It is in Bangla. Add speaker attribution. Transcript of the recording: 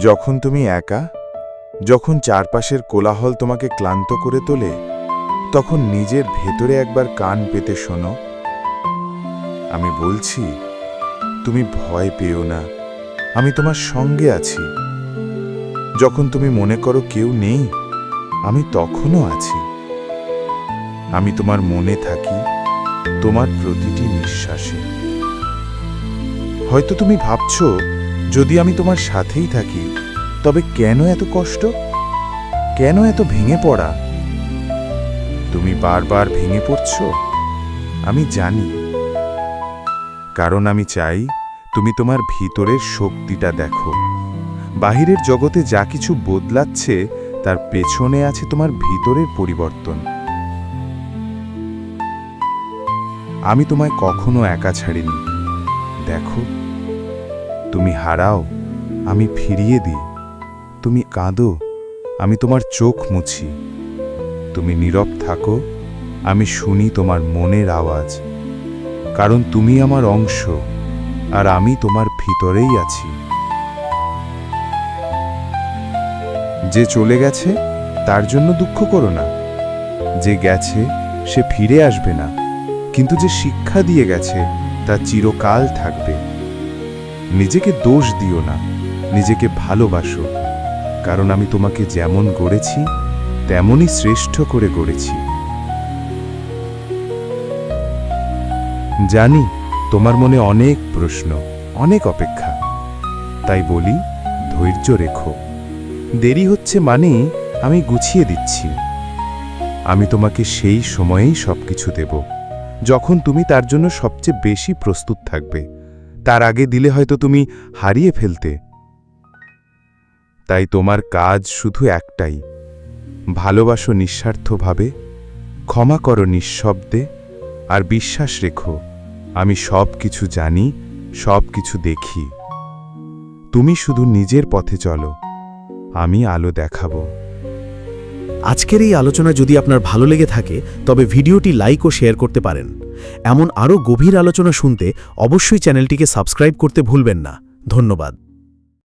Speaker 1: যখন তুমি একা, যখন চারপাশের কোলাহল তোমাকে ক্লান্ত করে তোলে, তখন নিজের ভেতরে একবার কান পেতে শোনো। আমি বলছি, তুমি ভয় পেও না, আমি তোমার সঙ্গে আছি। যখন তুমি মনে করো কেউ নেই, আমি তখনও আছি। আমি তোমার মনে থাকি, তোমার প্রতিটি নিঃশ্বাসে। হয়তো তুমি ভাবছ যদি আমি তোমার সাথেই থাকি, তবে কেন এত কষ্ট? কেন এত ভেঙে পড়া? তুমি বারবার ভেঙে পড়ছ? আমি জানি। কারণ আমি চাই তুমি তোমার ভিতরের শক্তিটা দেখো। বাহিরের জগতে যা কিছু বদলাচ্ছে, তার পেছনে আছে তোমার ভিতরের পরিবর্তন। আমি তোমায় কখনো একা ছাড়িনি। দেখো তুমি হারাও, আমি ফিরিয়ে দিই। তুমি কাঁদো, আমি তোমার চোখ মুছি। তুমি নীরব থাকো, আমি শুনি তোমার মনের আওয়াজ। কারণ তুমি আমার অংশ, আর আমি তোমার ভিতরেই আছি। যে চলে গেছে, তার জন্য দুঃখ করো না। যে গেছে, সে ফিরে আসবে না। কিন্তু যে শিক্ষা দিয়ে গেছে, তা চিরকাল থাকবে। নিজেকে দোষ দিও না, নিজেকে ভালোবাসো, কারণ আমি তোমাকে যেমন গড়েছি, তেমনই শ্রেষ্ঠ করে গড়েছি। জানি, তোমার মনে অনেক প্রশ্ন, অনেক অপেক্ষা। তাই বলি, ধৈর্য রেখো। দেরি হচ্ছে মানে আমি গুছিয়ে দিচ্ছি। আমি তোমাকে সেই সময়েই সবকিছু দেব, যখন তুমি তার জন্য সবচেয়ে বেশি প্রস্তুত থাকবে। তার আগে দিলে হয়তো তুমি হারিয়ে ফেলতে। তাই তোমার কাজ শুধু একটাই, ভালোবাসো নিঃস্বার্থভাবে, ক্ষমা করো নিঃশব্দে, আর বিশ্বাস রেখো, আমি সব কিছু জানি সব কিছু দেখি। তুমি শুধু নিজের পথে চলো, আমি আলো দেখাবো।
Speaker 2: আজকের এই আলোচনা যদি আপনার ভালো লেগে থাকে, তবে ভিডিওটি লাইক ও শেয়ার করতে পারেন। এমন আরও গভীর আলোচনা শুনতে অবশ্যই চ্যানেলটিকে সাবস্ক্রাইব করতে ভুলবেন না। ধন্যবাদ।